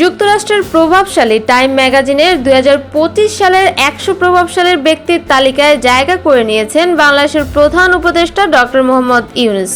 যুক্তরাষ্ট্রের প্রভাবশালী টাইম ম্যাগাজিনের দুই হাজার পঁচিশ সালের একশো প্রভাবশালীর ব্যক্তির তালিকায় জায়গা করে নিয়েছেন বাংলাদেশের প্রধান উপদেষ্টা ডক্টর মোহাম্মদ ইউনুস।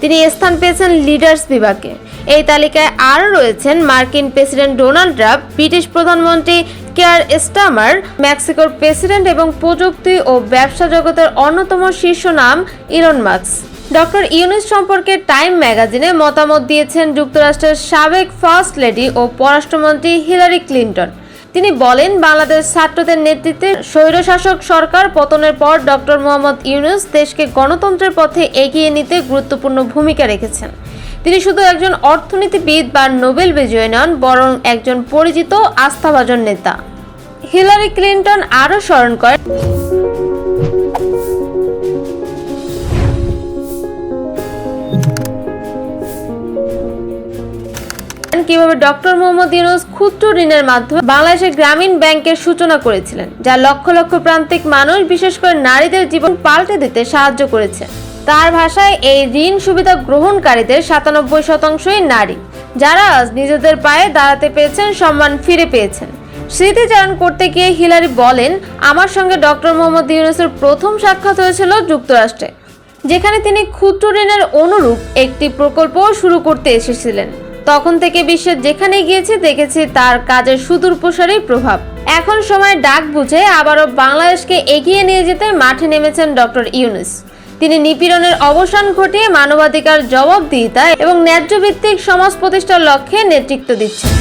তিনি স্থান পেয়েছেন লিডার্স বিভাগে। এই তালিকায় আরও রয়েছেন মার্কিন প্রেসিডেন্ট ডোনাল্ড ট্রাম্প, ব্রিটিশ প্রধানমন্ত্রী কেয়ার স্টামার, মেক্সিকোর প্রেসিডেন্ট এবং প্রযুক্তি ও ব্যবসা জগতের অন্যতম শীর্ষ নাম ইরন মাস্ক। ডক্টর ইউনুস সম্পর্কে টাইম ম্যাগাজিনে মতামত দিয়েছেন যুক্তরাষ্ট্রের সাবেক ফার্স্ট লেডি ও পররাষ্ট্রমন্ত্রী হিলারি ক্লিন্টন। তিনি বলেন, বাংলাদেশ ছাত্রদের নেতৃত্বে স্বৈরশাসক সরকার পতনের পর ডক্টর মোহাম্মদ ইউনুস দেশকে গণতন্ত্রের পথে এগিয়ে নিতে গুরুত্বপূর্ণ ভূমিকা রেখেছেন। তিনি শুধু একজন অর্থনীতিবিদ বা নোবেল বিজয়ী নন, বরং একজন পরিচিত, আস্থাভাজন নেতা। হিলারি ক্লিন্টন আরও স্মরণ করেন কীভাবে ডক্টর মোহাম্মদ ইউনুস ক্ষুদ্র ঋণের মাধ্যমে বাংলাদেশের গ্রামীণ ব্যাংকের সূচনা করেছিলেন, যা লক্ষ লক্ষ প্রান্তিক মানুষ, বিশেষ করে নারীদের জীবন পাল্টে দিতে সাহায্য করেছে। তার ভাষায়, এই ঋণ সুবিধা গ্রহণকারীদের সাতানব্বই শতাংশই নারী, যারা আজ নিজেদের পায়ে দাঁড়াতে পেরেছেন সম্মান ফিরে পেয়েছেন। স্মৃতিচারণ করতে গিয়ে হিলারি বলেন, আমার সঙ্গে ডক্টর মোহাম্মদ ইউনুসের প্রথম সাক্ষাৎ হয়েছিল যুক্তরাষ্ট্রে, যেখানে তিনি ক্ষুদ্র ঋণের অনুরূপ একটি প্রকল্প শুরু করতে এসেছিলেন। তখন থেকে বিশ্বের যেখানে গিয়েছে, দেখেছি তার কাজের সুদূর প্রসারের প্রভাব। এখন সময় ডাক বুঝে আবারও বাংলাদেশকে এগিয়ে নিয়ে যেতে মাঠে নেমেছেন ডক্টর ইউনুস। তিনি নিপীড়নের অবসান ঘটিয়ে মানবাধিকার জবাবদিহিতা এবং ন্যায্য ভিত্তিক সমাজ প্রতিষ্ঠার লক্ষ্যে নেতৃত্ব দিচ্ছেন।